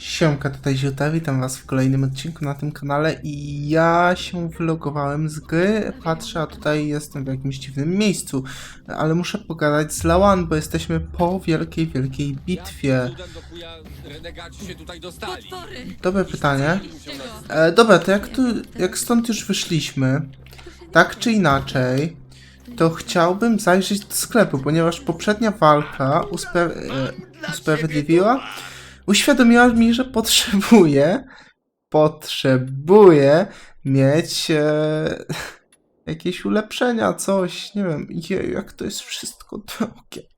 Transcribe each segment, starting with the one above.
Siemka, tutaj Ziuta, witam was w kolejnym odcinku na tym kanale i ja się wylogowałem z gry, patrzę, a tutaj jestem w jakimś dziwnym miejscu, ale muszę pogadać z Lawan, bo jesteśmy po wielkiej, wielkiej bitwie. Dobre pytanie. E, dobra, to jak, tu, jak stąd już wyszliśmy, tak czy inaczej, to chciałbym zajrzeć do sklepu, ponieważ poprzednia walka uspra- e, usprawiedliwiła, uświadomiła mi, że potrzebuję, potrzebuję mieć e, jakieś ulepszenia, coś, nie wiem, je, jak to jest wszystko drogie.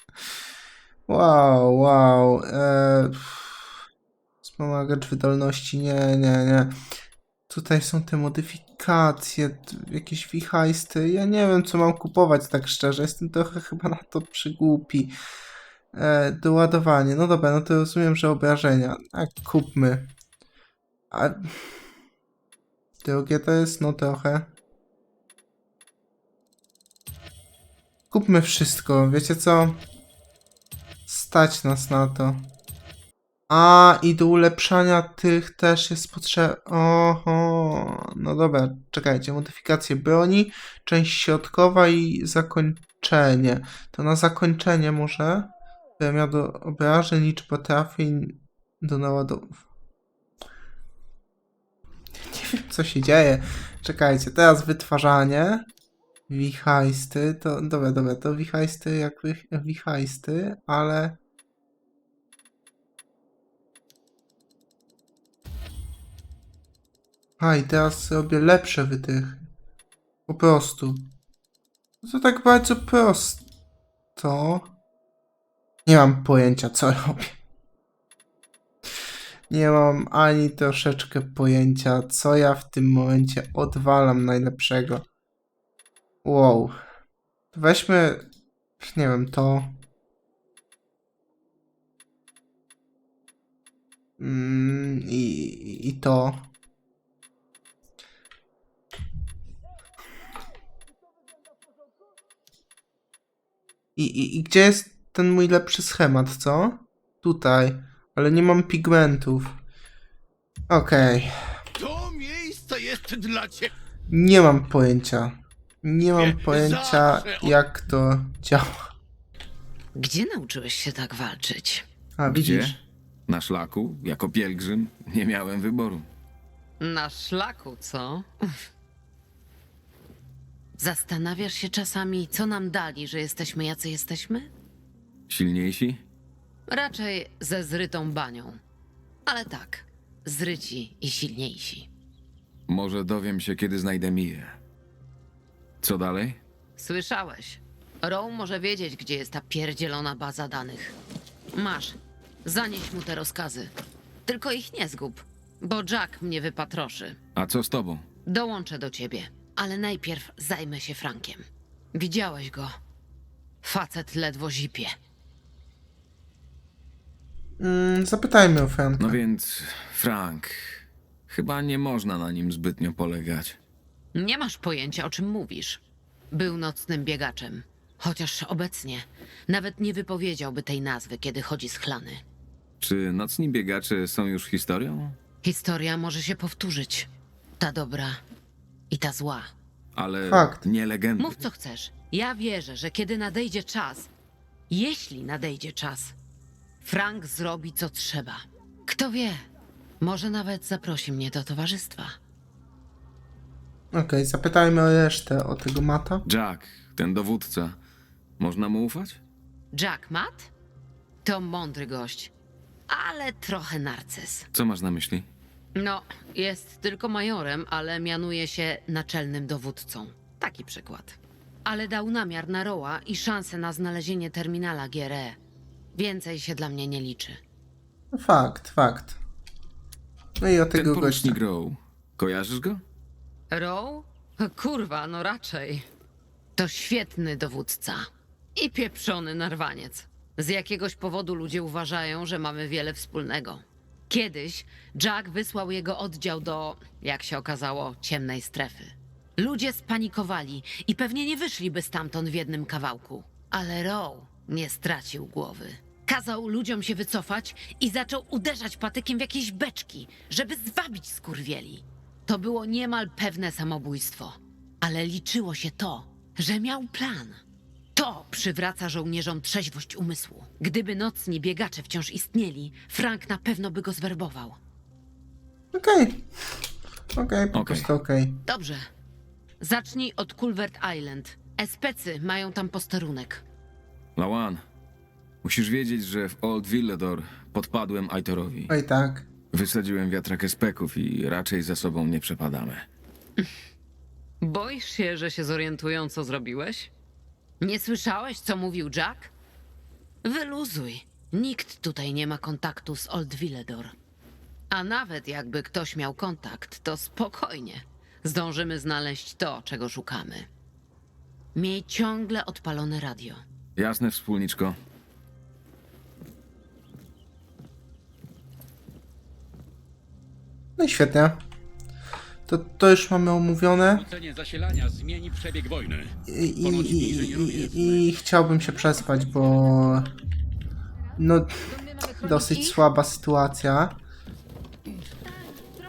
Wow, wow. E, wspomagacz wydolności, nie, nie, nie. Tutaj są te modyfikacje, jakieś wichajsty. Ja nie wiem, co mam kupować, tak szczerze. Jestem trochę chyba na to przygłupi. E, doładowanie. No dobra, no to rozumiem, że obrażenia. A kupmy. A... Drogie to jest? No trochę. Kupmy wszystko, wiecie co? Stać nas na to. A, i do ulepszania tych też jest potrzebne. Oho, no dobra, czekajcie. Modyfikacje broni, część środkowa i zakończenie. To na zakończenie może. Premia do obrażeń, liczba trafień do naładów. Nie wiem, co się dzieje. Czekajcie, teraz wytwarzanie. Wichajsty, to dobra, dobra, to wichajsty jak wichajsty, ale. A i teraz robię lepsze wytrychy. Po prostu. To tak bardzo prosto. Nie mam pojęcia, co robię. Nie mam ani troszeczkę pojęcia, co ja w tym momencie odwalam najlepszego. Wow. Weźmy, nie wiem, to. Mm, i, I to. I, i, I gdzie jest ten mój lepszy schemat, co? Tutaj. Ale nie mam pigmentów. Okej. To miejsce jest dla ciebie. Nie mam pojęcia. Nie mam Nie, pojęcia, zawsze o- jak to działa. Gdzie nauczyłeś się tak walczyć? A, Gdzie? widzisz? Na szlaku, jako pielgrzym, nie miałem wyboru. Na szlaku, co? Zastanawiasz się czasami, co nam dali, że jesteśmy jacy jesteśmy? Silniejsi? Raczej ze zrytą banią. Ale tak, zryci i silniejsi. Może dowiem się, kiedy znajdę Miję. Co dalej? Słyszałeś. Row może wiedzieć, gdzie jest ta pierdzielona baza danych. Masz, zanieś mu te rozkazy. Tylko ich nie zgub, bo Jack mnie wypatroszy. A co z tobą? Dołączę do ciebie, ale najpierw zajmę się Frankiem. Widziałeś go. Facet ledwo zipie. Mm, zapytajmy o Franka. No więc, Frank. Chyba nie można na nim zbytnio polegać. Nie masz pojęcia, o czym mówisz. Był nocnym biegaczem. Chociaż obecnie nawet nie wypowiedziałby tej nazwy, kiedy chodzi z chlany. Czy nocni biegacze są już historią? Historia może się powtórzyć. Ta dobra i ta zła. Ale Fakt. nie legendy. Mów co chcesz. Ja wierzę, że kiedy nadejdzie czas, jeśli nadejdzie czas, Frank zrobi co trzeba. Kto wie, może nawet zaprosi mnie do towarzystwa. Okej, zapytajmy o resztę, o tego mata. Jack, ten dowódca. Można mu ufać? Jack Matt? To mądry gość, ale trochę narcyz. Co masz na myśli? No, jest tylko majorem, ale mianuje się naczelnym dowódcą. Taki przykład. Ale dał namiar na Roa i szansę na znalezienie terminala GRE. Więcej się dla mnie nie liczy. Fakt, fakt. No i o Ten tego gościa. porucznik Rowe. Kojarzysz go? Row? Kurwa, no raczej. To świetny dowódca. I pieprzony narwaniec. Z jakiegoś powodu ludzie uważają, że mamy wiele wspólnego. Kiedyś Jack wysłał jego oddział do, jak się okazało, ciemnej strefy. Ludzie spanikowali i pewnie nie wyszliby stamtąd w jednym kawałku. Ale Row nie stracił głowy. Kazał ludziom się wycofać i zaczął uderzać patykiem w jakieś beczki, żeby zwabić skurwieli. To było niemal pewne samobójstwo, ale liczyło się to, że miał plan. To przywraca żołnierzom trzeźwość umysłu. Gdyby nocni biegacze wciąż istnieli, Frank na pewno by go zwerbował. Okej. Okej, po Okej. prostu okej. Dobrze. Zacznij od Culvert Island. Especy mają tam posterunek. Lawan, musisz wiedzieć, że w Old Villador podpadłem Aitorowi. Oj tak. Wysadziłem wiatrak espeków i raczej za sobą nie przepadamy. Boisz się, że się zorientują, co zrobiłeś? Nie słyszałeś, co mówił Jack? Wyluzuj. Nikt tutaj nie ma kontaktu z Old Villador. A nawet jakby ktoś miał kontakt, to spokojnie. Zdążymy znaleźć to, czego szukamy. Miej ciągle odpalone radio. Jasne, wspólniczko. No i świetnie. To, to już mamy omówione. Zasilania zmieni przebieg wojny. I, i, i, i, I chciałbym się przespać, bo. No, dosyć słaba sytuacja.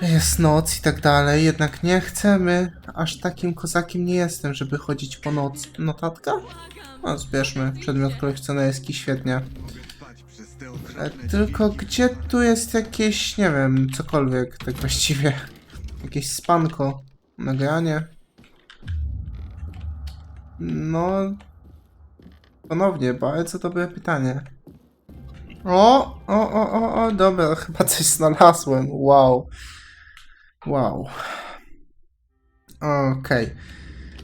Jest noc i tak dalej, jednak nie chcemy. Aż takim kozakiem nie jestem, żeby chodzić po nocy. Notatka? No, zbierzmy. Przedmiot kolekcjonerski, świetnie. E, tylko gdzie tu jest jakieś, nie wiem, cokolwiek tak właściwie. Jakieś spanko. Nagranie. No. Ponownie, bardzo dobre pytanie. O, o, o, o, o, dobra, chyba coś znalazłem. Wow. Wow. Okej.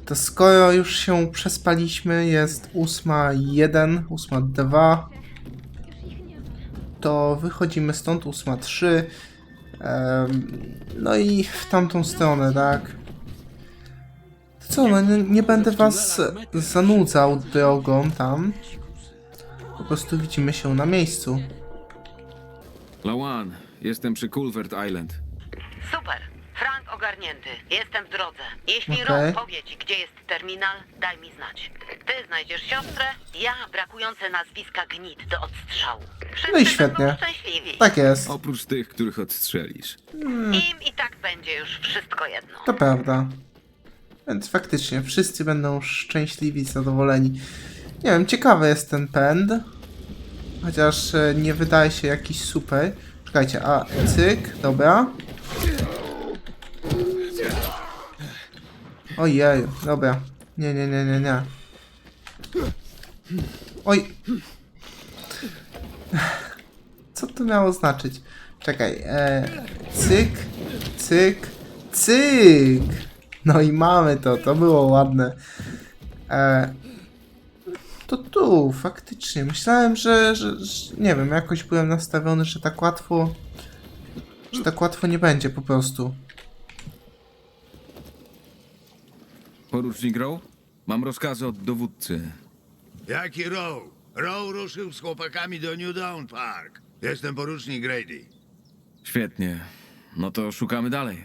To skoro już się przespaliśmy, jest 8.1, 8.2, to wychodzimy stąd 8.3. Em, no i w tamtą stronę, tak? To co, no nie, nie będę was zanudzał drogą tam. Po prostu widzimy się na miejscu. Lawan, jestem przy Culvert Island. Super. Frank ogarnięty. Jestem w drodze. Jeśli Okej. Ron powie ci, gdzie jest terminal, daj mi znać. Ty znajdziesz siostrę, ja brakujące nazwiska gnit do odstrzału. Wszyscy No i świetnie. będą szczęśliwi. Tak jest, Oprócz tych, których odstrzelisz. Im i tak będzie już wszystko jedno. to prawda. Więc faktycznie wszyscy będą szczęśliwi, zadowoleni. Nie wiem, ciekawy jest ten pęd. Chociaż e, nie wydaje się jakiś super. Czekajcie, a cyk, dobra. Ojej, dobra. Nie, nie, nie, nie, nie. Oj. Co to miało znaczyć? Czekaj, e, cyk, cyk, cyk. No i mamy to, to było ładne. E, to tu, faktycznie. Myślałem, że, że, że, nie wiem, jakoś byłem nastawiony, że tak łatwo, że tak łatwo nie będzie po prostu. Porucznik Rowe? Mam rozkazy od dowódcy. Jaki Row? Row ruszył z chłopakami do New Dawn Park. Jestem porucznik Grady. Świetnie. No to szukamy dalej.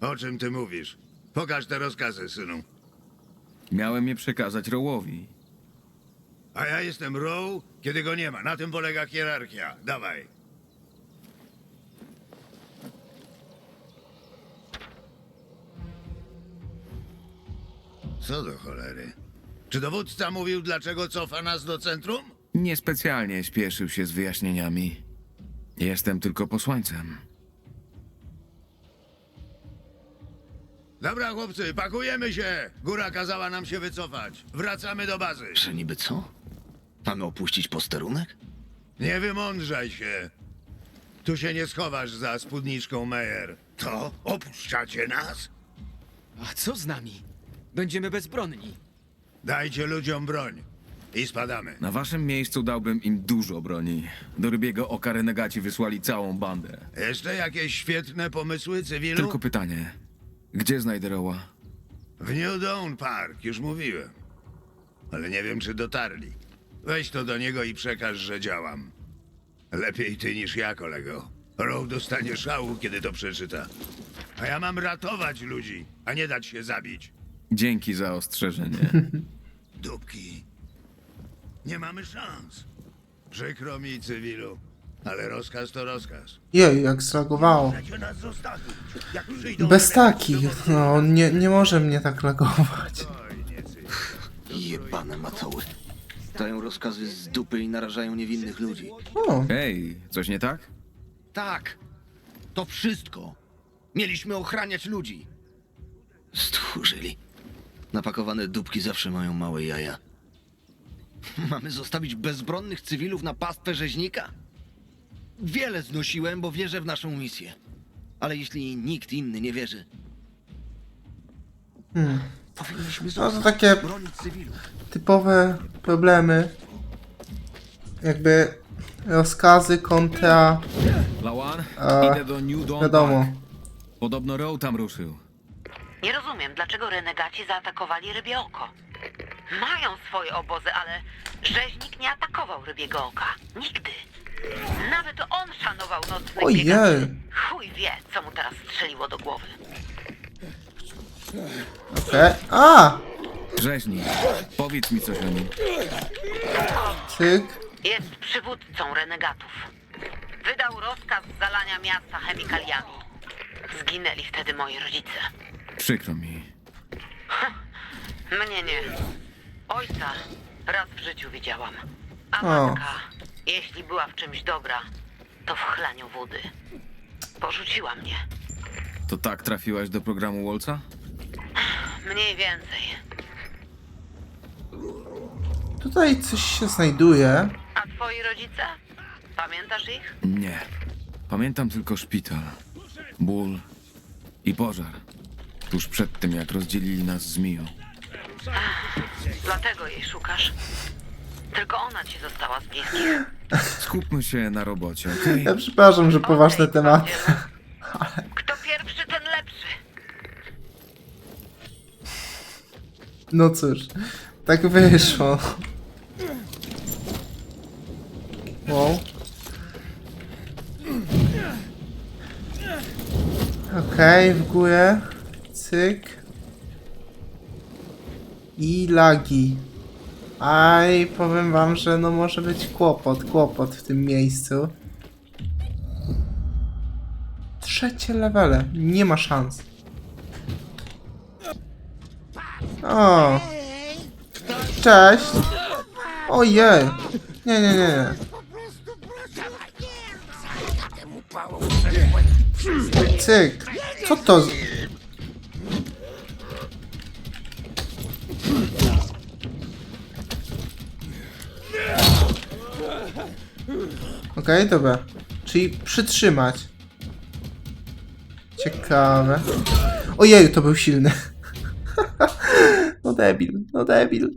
O czym ty mówisz? Pokaż te rozkazy, synu. Miałem je przekazać Rowowi. A ja jestem Row, kiedy go nie ma. Na tym polega hierarchia. Dawaj. Co do cholery? Czy dowódca mówił, dlaczego cofa nas do centrum? Niespecjalnie śpieszył się z wyjaśnieniami. Jestem tylko posłańcem. Dobra, chłopcy, pakujemy się! Góra kazała nam się wycofać. Wracamy do bazy. Że niby co? Mamy opuścić posterunek? Nie wymądrzaj się. Tu się nie schowasz za spódniczką Meyer. To opuszczacie nas? A co z nami? Będziemy bezbronni. Dajcie ludziom broń. I spadamy. Na waszym miejscu dałbym im dużo broni. Do rybiego oka renegaci wysłali całą bandę. Jeszcze jakieś świetne pomysły, cywilu? Tylko pytanie. Gdzie znajdę Roła? W New Dawn Park, już mówiłem. Ale nie wiem, czy dotarli. Weź to do niego i przekaż, że działam. Lepiej ty niż ja, kolego. Row dostanie szału, kiedy to przeczyta. A ja mam ratować ludzi, a nie dać się zabić. Dzięki za ostrzeżenie. Dupki. Nie mamy szans. Przykro mi, cywilu, ale rozkaz to rozkaz. Jej, jak zlagowało. Bez takich, no, on nie, nie może mnie tak lagować. Jebane matoły. Dają rozkazy z dupy i narażają niewinnych ludzi. O, Hej, coś nie tak? Tak. To wszystko. Mieliśmy ochraniać ludzi. Stchórzyli. Napakowane dupki zawsze mają małe jaja. Mamy zostawić bezbronnych cywilów na pastwę rzeźnika? Wiele znosiłem, bo wierzę w naszą misję. Ale jeśli nikt inny nie wierzy, hmm. powinniśmy no to takie bronić cywilów. typowe problemy. Jakby rozkazy kontra, Lawan, A, idę do New Dawn wiadomo. Park. Podobno Row tam ruszył. Nie rozumiem, dlaczego renegaci zaatakowali Rybie Oko. Mają swoje obozy, ale rzeźnik nie atakował Rybiego Oka. Nigdy. Nawet on szanował nocnych Ojej. biegaczy. Chuj wie, co mu teraz strzeliło do głowy. Okej. A! Rzeźnik, powiedz mi coś o nim. Cyk. Jest przywódcą renegatów. Wydał rozkaz zalania miasta chemikaliami. Zginęli wtedy moi rodzice. Przykro mi. Mnie nie. Ojca raz w życiu widziałam. A O. matka, jeśli była w czymś dobra, to w chlaniu wody. Porzuciła mnie. To tak trafiłaś do programu Wolca? Mniej więcej. Tutaj coś się znajduje. A twoi rodzice? Pamiętasz ich? Nie. Pamiętam tylko szpital, ból i pożar. Tuż przed tym, jak rozdzielili nas z Miją. Dlatego jej szukasz. Tylko ona ci została z bliskich. Skupmy się na robocie, okej? Ja przepraszam, że poważne Okej, tematy. bandzielu. Kto pierwszy, ten lepszy. No cóż, tak wyszło. Wow. Okej, w górę. Cyk. I lagi. Aj, powiem wam, że no może być kłopot, kłopot w tym miejscu. Trzecie levele, nie ma szans. O. Cześć. Ojej. Nie, nie, nie. Cyk. Co to? Okej, dobra. Czyli przytrzymać. Ciekawe. Ojej, to był silny. No debil, no debil.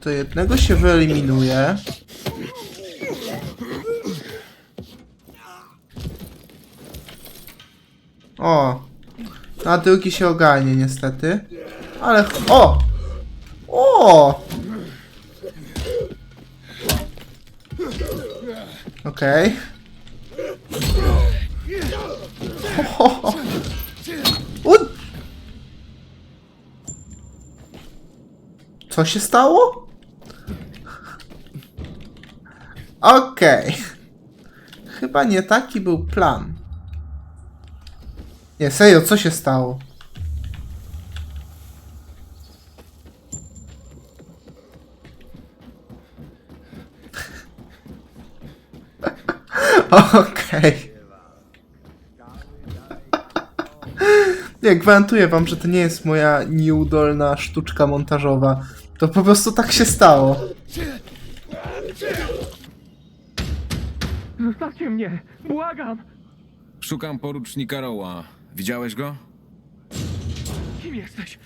To jednego się wyeliminuje. O! A drugi się ogarnie niestety. Ale... O! O! Okej. Okay. Co się stało? Okej. Chyba nie taki był plan. Nie, serio, co się stało? Okej. Nie, gwarantuję wam, że to nie jest moja nieudolna sztuczka montażowa. To po prostu tak się stało. Zostawcie mnie! Błagam! Szukam porucznika Rowa. Widziałeś go? Kim jesteś?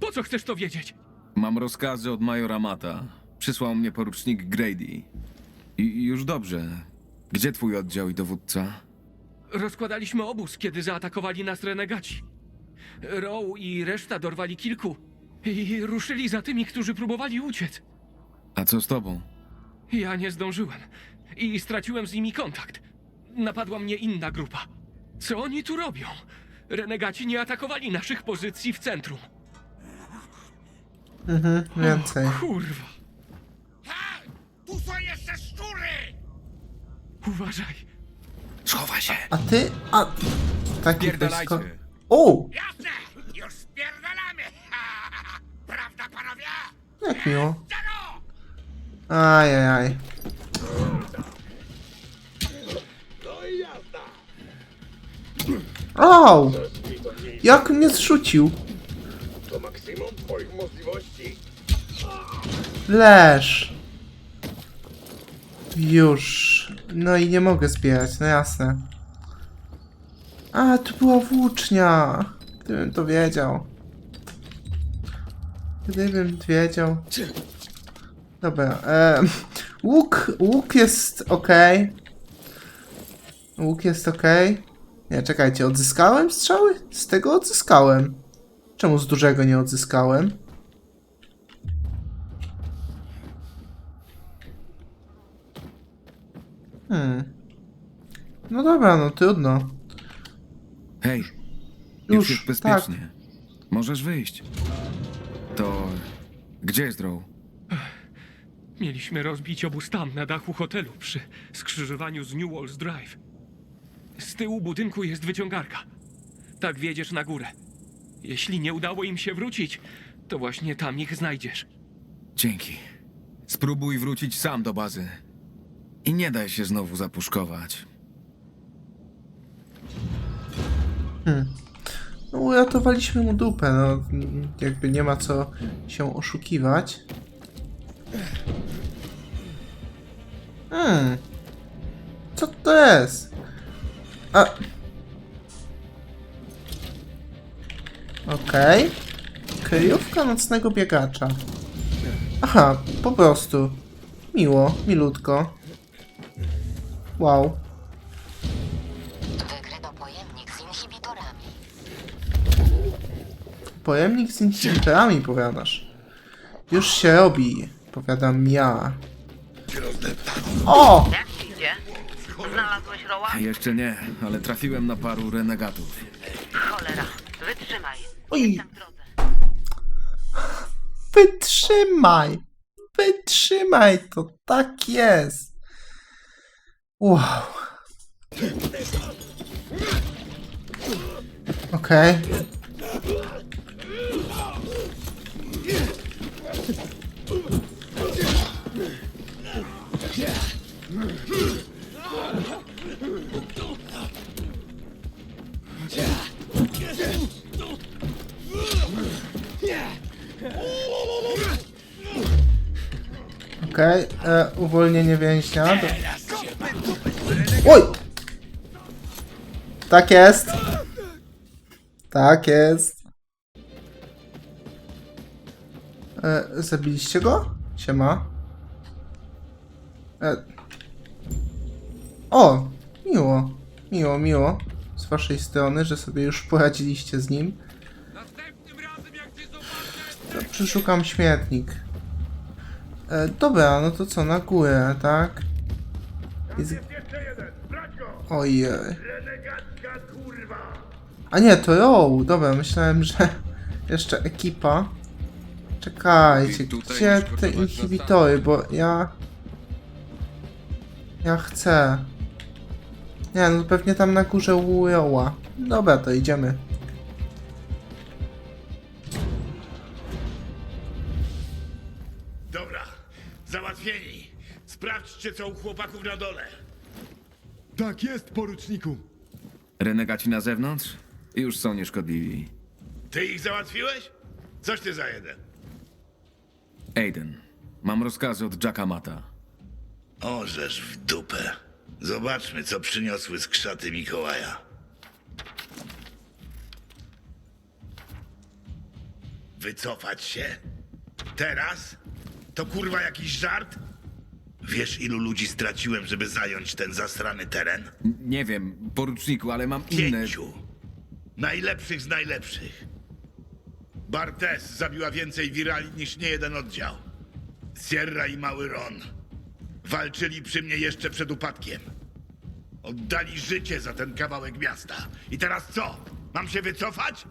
Po co chcesz to wiedzieć? Mam rozkazy od majora Mata. Przysłał mnie porucznik Grady. I już dobrze. Gdzie twój oddział i dowódca? Rozkładaliśmy obóz, kiedy zaatakowali nas renegaci. Row i reszta dorwali kilku i ruszyli za tymi, którzy próbowali uciec. A co z tobą? Ja nie zdążyłem i straciłem z nimi kontakt. Napadła mnie inna grupa. Co oni tu robią? Renegaci nie atakowali naszych pozycji w centrum. Mhm, więcej. Kurwa. Uważaj. Schowaj się! A ty? A... Taki Pierdalajcie! blisko. O! Jasne! Już spierdalamy! Prawda, panowie? Jak miło. Ajajaj. Au! Jak mnie zrzucił? Leż. Już. No i nie mogę zbierać, no jasne. A, tu była włócznia. Gdybym to wiedział. Gdybym wiedział. Dobra, em, łuk, łuk jest ok. Łuk jest ok. Nie, czekajcie, odzyskałem strzały? Z tego odzyskałem. Czemu z dużego nie odzyskałem? Hmm. No dobra, no trudno. Hej, Już, już jest bezpiecznie. Możesz wyjść. To... Gdzie jest Row? Mieliśmy rozbić obóz tam, na dachu hotelu, przy skrzyżowaniu z New Walls Drive. Z tyłu budynku jest wyciągarka. Tak wiedziesz na górę. Jeśli nie udało im się wrócić, to właśnie tam ich znajdziesz. Dzięki. Spróbuj wrócić sam do bazy. I nie daj się znowu zapuszkować. No, uratowaliśmy mu dupę, no. Jakby nie ma co się oszukiwać. Hmm. Co to jest? A. Okej. Kryjówka nocnego biegacza. Aha, po prostu. Miło, milutko. Wow. Wykryto pojemnik z inhibitorami. Pojemnik z inhibitorami, powiadasz. Już się robi, powiadam ja. O! Jak ci idzie? Znalazłeś roła? Jeszcze nie, ale trafiłem na paru renegatów. Cholera. Wytrzymaj. Oj, W drodze. wytrzymaj! Wytrzymaj, to tak jest. Wow. Okej. Okej, e, uwolnienie więźnia. Oj! Tak jest. Tak jest. E, zabiliście go? Siema. E... O! Miło. Miło, miło. Z waszej strony, że sobie już poradziliście z nim. To przeszukam śmietnik. E, dobra, no to co, na górę, tak? Jest... Ojej. A nie, to Row. Dobra, myślałem, że jeszcze ekipa. Czekajcie, gdzie te inhibitory, bo ja... Ja chcę. Nie, no pewnie tam na górze u Rowa. Dobra, to idziemy. Dobra, załatwieni. Sprawdźcie, co u chłopaków na dole. Tak jest, poruczniku. Renegaci na zewnątrz? Już są nieszkodliwi. Ty ich załatwiłeś? Coś ty za jeden. Aiden, mam rozkazy od Jacka Mata. Orzesz w dupę. Zobaczmy, co przyniosły skrzaty Mikołaja. Wycofać się? Teraz? To kurwa jakiś żart? Wiesz, ilu ludzi straciłem, żeby zająć ten zasrany teren? N- Nie wiem, poruczniku, ale mam inne... Pięciu. Najlepszych z najlepszych. Bartes zabiła więcej wirali niż niejeden oddział. Sierra i Mały Ron walczyli przy mnie jeszcze przed upadkiem. Oddali życie za ten kawałek miasta. I teraz co? Mam się wycofać?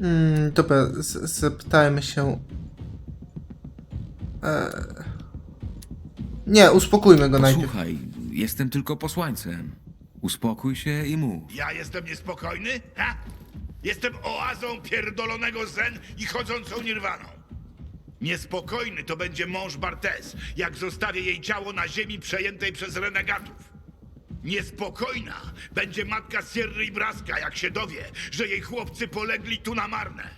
Mm, dobra, z- zapytajmy się. E... Nie, uspokójmy go najpierw. Posłuchaj, jestem tylko posłańcem. Uspokój się i mów. Ja jestem niespokojny? Ha? Jestem oazą pierdolonego zen i chodzącą nirwaną. Niespokojny to będzie mąż Bartes, jak zostawię jej ciało na ziemi przejętej przez renegatów. Niespokojna będzie matka Sierry i Braska, jak się dowie, że jej chłopcy polegli tu na marne.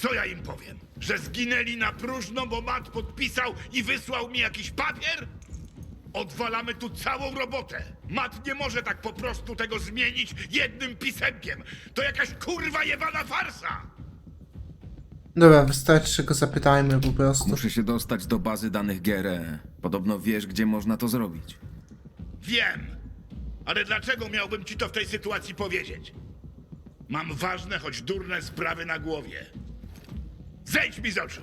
Co ja im powiem? Że zginęli na próżno, bo mat podpisał i wysłał mi jakiś papier? Odwalamy tu całą robotę. Mat nie może tak po prostu tego zmienić jednym pisemkiem. To jakaś kurwa jebana farsa. Dobra, wystarczy, go zapytajmy po prostu. Muszę się dostać do bazy danych GRE. Podobno wiesz, gdzie można to zrobić. Wiem. Ale dlaczego miałbym ci to w tej sytuacji powiedzieć? Mam ważne, choć durne sprawy na głowie. Zejdź mi z oczu.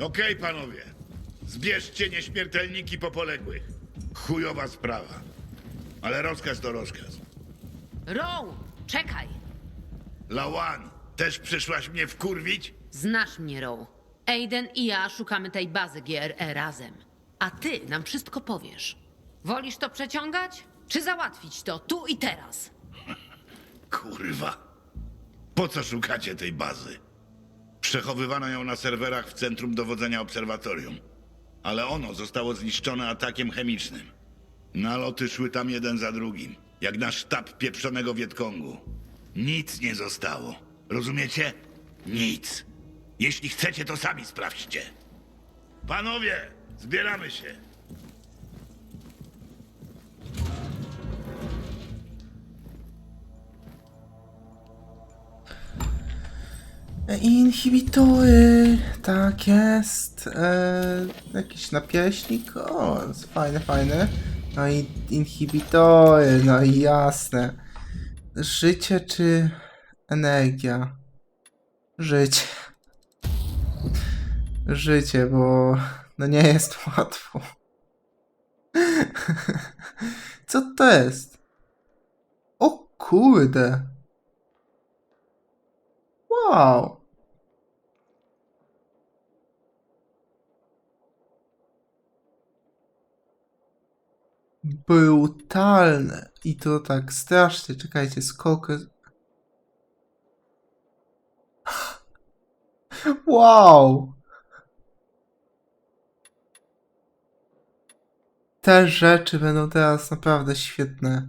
Okej, panowie. Zbierzcie nieśmiertelniki po poległych. Chujowa sprawa. Ale rozkaz to rozkaz. Row, czekaj! Lawan, też przyszłaś mnie wkurwić? Znasz mnie, Row. Aiden i ja szukamy tej bazy GRE razem. A ty nam wszystko powiesz. Wolisz to przeciągać? Czy załatwić to tu i teraz? Kurwa. Po co szukacie tej bazy? Przechowywano ją na serwerach w centrum dowodzenia obserwatorium. Ale ono zostało zniszczone atakiem chemicznym. Naloty szły tam jeden za drugim, jak na sztab pieprzonego Wietkongu. Nic nie zostało. Rozumiecie? Nic. Jeśli chcecie, to sami sprawdźcie. Panowie, zbieramy się. Inhibitory, tak jest. E, jakiś napieśnik, o, jest fajne, fajne. No i inhibitory, no i jasne. Życie czy energia? Życie. Życie, bo no nie jest łatwo. Co to jest? O kurde. Wow. Brutalne. I to tak strasznie. Czekajcie, skok. Wow. Te rzeczy będą teraz naprawdę świetne.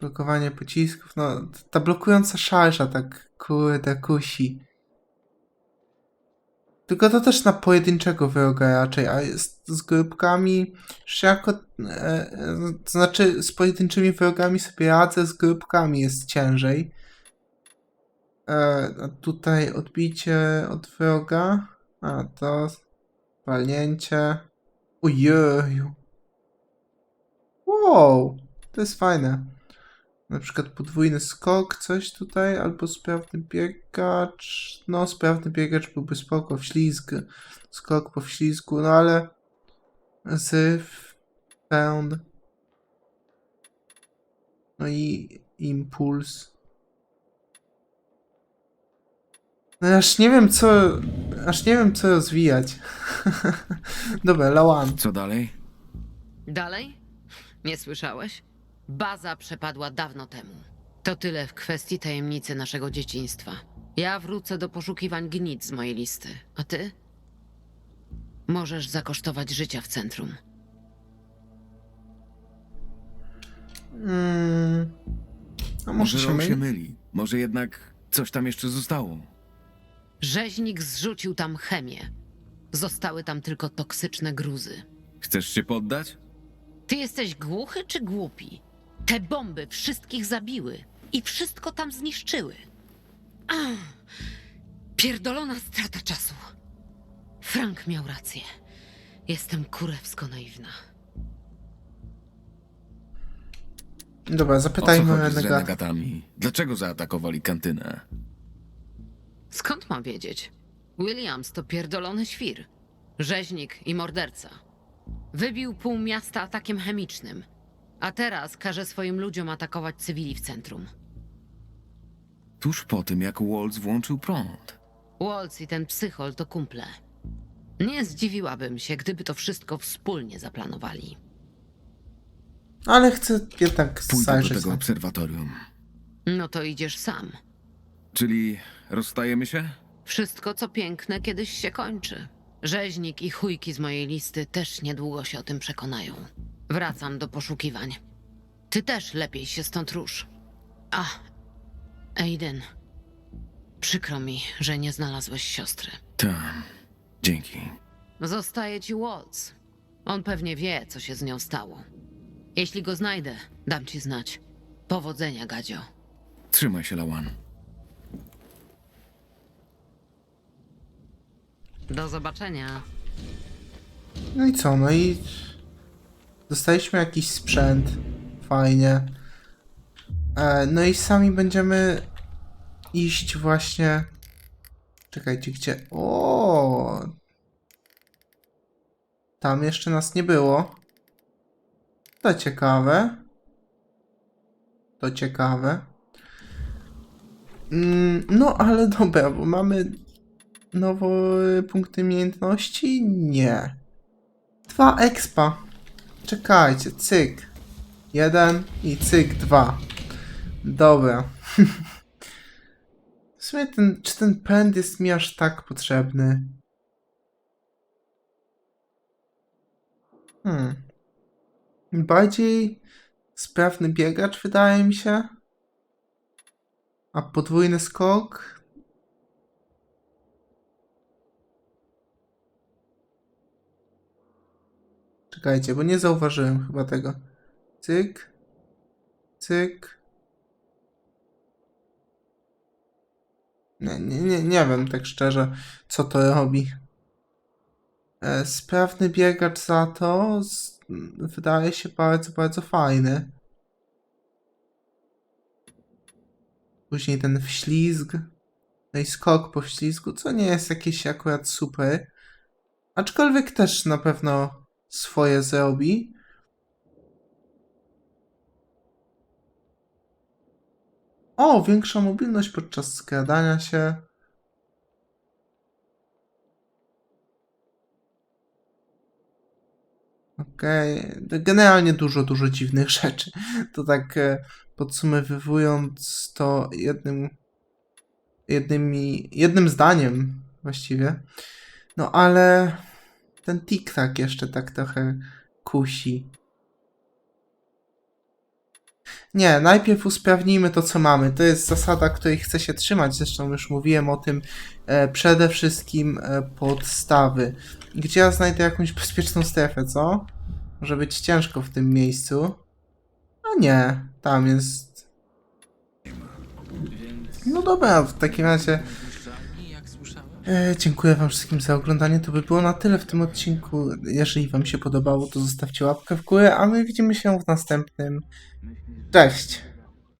Blokowanie pocisków, no ta blokująca szarża tak kurde kusi. Tylko to też na pojedynczego wroga raczej, a jest z grupkami już jako, e, to znaczy z pojedynczymi wrogami sobie radzę, z grupkami jest ciężej. E, tutaj odbicie od wroga, a to walnięcie. Ojeju. Wow, to jest fajne. Na przykład podwójny skok, coś tutaj, albo sprawny biegacz. No, sprawny biegacz byłby spoko, wślizg, skok po wślizgu, no ale zyw, pęd, no i impuls. No aż nie wiem co, aż nie wiem co rozwijać. Dobra, Lawan. Co dalej? Dalej? Nie słyszałeś? Baza przepadła dawno temu. To tyle w kwestii tajemnicy naszego dzieciństwa. Ja wrócę do poszukiwań gnit z mojej listy. A ty? Możesz zakosztować życia w centrum. Mm, a może Może się Row się myli? myli. Może jednak coś tam jeszcze zostało. Rzeźnik zrzucił tam chemię. Zostały tam tylko toksyczne gruzy. Chcesz się poddać? Ty jesteś głuchy czy głupi? Te bomby wszystkich zabiły i wszystko tam zniszczyły. Ach, pierdolona strata czasu. Frank miał rację. Jestem kurewsko naiwna. Dobra, O co zapytajmy chodzi z Renega. renegatami? Dlaczego zaatakowali kantynę? Skąd mam wiedzieć? Williams to pierdolony świr. Rzeźnik i morderca. Wybił pół miasta atakiem chemicznym. A teraz każe swoim ludziom atakować cywili w centrum. Tuż po tym, jak Waltz włączył prąd. Waltz i ten psychol to kumple. Nie zdziwiłabym się, gdyby to wszystko wspólnie zaplanowali. Ale chcę jednak Pójdę do zajrzeć tego na obserwatorium. No to idziesz sam. Czyli rozstajemy się? Wszystko, co piękne, kiedyś się kończy. Rzeźnik i chujki z mojej listy też niedługo się o tym przekonają. Wracam do poszukiwań. Ty też lepiej się stąd rusz. A, Aiden. Przykro mi, że nie znalazłeś siostry. Tak. Dzięki. Zostaje ci Waltz. On pewnie wie, co się z nią stało. Jeśli go znajdę, dam ci znać. Powodzenia, Gadzio. Trzymaj się, Lawan. Do zobaczenia. No i co, no i dostaliśmy jakiś sprzęt, fajnie. E, no i sami będziemy iść właśnie. Czekajcie, gdzie? O! Tam jeszcze nas nie było. To ciekawe. To ciekawe. Mm, no ale dobra, bo mamy nowe punkty umiejętności? Nie. Dwa expa. Czekajcie, cyk. Jeden i cyk, dwa. Dobra. W sumie ten, czy ten pęd jest mi aż tak potrzebny? Hmm. Bardziej sprawny biegacz wydaje mi się. A podwójny skok? Czekajcie, bo nie zauważyłem chyba tego. Cyk. Cyk. Nie, nie, nie, nie wiem tak szczerze, co to robi. E, sprawny biegacz za to z, wydaje się bardzo, bardzo fajny. Później ten wślizg. No i skok po wślizgu, co nie jest jakieś akurat super. Aczkolwiek też na pewno swoje zrobi. O, większa mobilność podczas skradania się. Okej, generalnie dużo, dużo dziwnych rzeczy. To tak e, podsumowując to jednym, jednymi, jednym zdaniem właściwie. No ale ten tik-tak jeszcze tak trochę kusi. Nie, najpierw usprawnijmy to, co mamy. To jest zasada, której chcę się trzymać. Zresztą już mówiłem o tym. E, przede wszystkim e, podstawy. Gdzie ja znajdę jakąś bezpieczną strefę, co? Może być ciężko w tym miejscu. A nie, tam jest. No dobra, w takim razie. E, dziękuję Wam wszystkim za oglądanie. To by było na tyle w tym odcinku. Jeżeli Wam się podobało, to zostawcie łapkę w górę, a my widzimy się w następnym. Cześć!